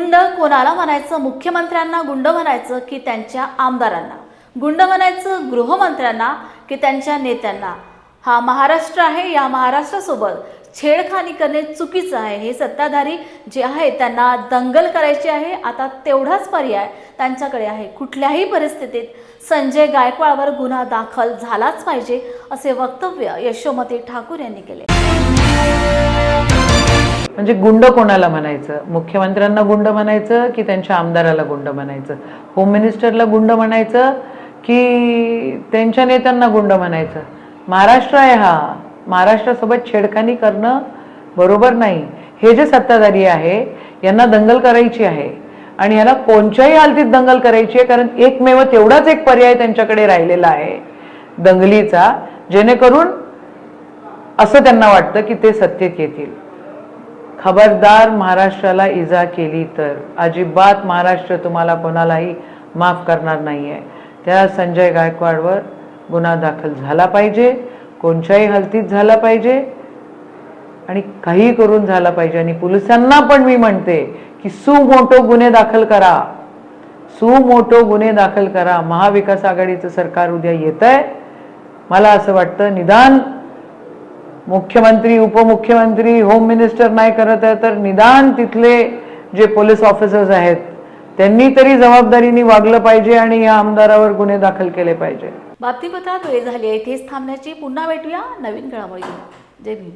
गुंड कोणाला म्हणायचं? मुख्यमंत्र्यांना गुंड म्हणायचं की त्यांच्या आमदारांना? गुंड म्हणायचं गृहमंत्र्यांना की त्यांच्या नेत्यांना? हा महाराष्ट्र आहे या महाराष्ट्रासोबत छेडखानी करणे चुकीचं आहे. हे सत्ताधारी जे आहे त्यांना दंगल करायची आहे. आता तेवढाच पर्याय त्यांच्याकडे आहे. कुठल्याही परिस्थितीत संजय गायकवाडवर गुन्हा दाखल झालाच पाहिजे असे वक्तव्य यशोमती ठाकूर यांनी केले. म्हणजे गुंड कोणाला म्हणायचं? मुख्यमंत्र्यांना गुंड म्हणायचं की त्यांच्या आमदाराला गुंड म्हणायचं? होम मिनिस्टरला गुंड म्हणायचं की त्यांच्या नेत्यांना गुंड म्हणायचं? महाराष्ट्र आहे हा. महाराष्ट्रासोबत छेडखानी करणं बरोबर नाही. हे जे सत्ताधारी आहे यांना दंगल करायची आहे. आणि ह्याला कोणत्याही हालतीत दंगल करायची आहे कारण एकमेव तेवढाच एक पर्याय त्यांच्याकडे राहिलेला आहे दंगलीचा जेणेकरून असं त्यांना वाटतं की ते सत्तेत येतील. खबरदार महाराष्ट्राला इजा केली तर अजिबात महाराष्ट्र तुम्हाला कोणालाही माफ करणार नाही आहे त्या संजय गायकवाडवर गुन्हा दाखल झाला पाहिजे कोणत्याही हलतीत झाला पाहिजे आणि काही करून झाला पाहिजे. आणि पोलिसांना पण मी म्हणते की सुमोठो गुन्हे दाखल करा. सुमोठो गुन्हे दाखल करा. महाविकास आघाडीचं सरकार उद्या येत आहे मला असं वाटतं निदान मुख्यमंत्री उपमुख्यमंत्री होम मिनिस्टर नाही करत आहे तर निदान तिथले जे पोलीस ऑफिसर्स आहेत त्यांनी तरी जबाबदारीने वागलं पाहिजे आणि या आमदारावर गुन्हे दाखल केले पाहिजे. बातमीपत्रात वेळ झाली आहे इथेच थांबण्याची. पुन्हा भेटूया नवीन घडामोडी जय भीम.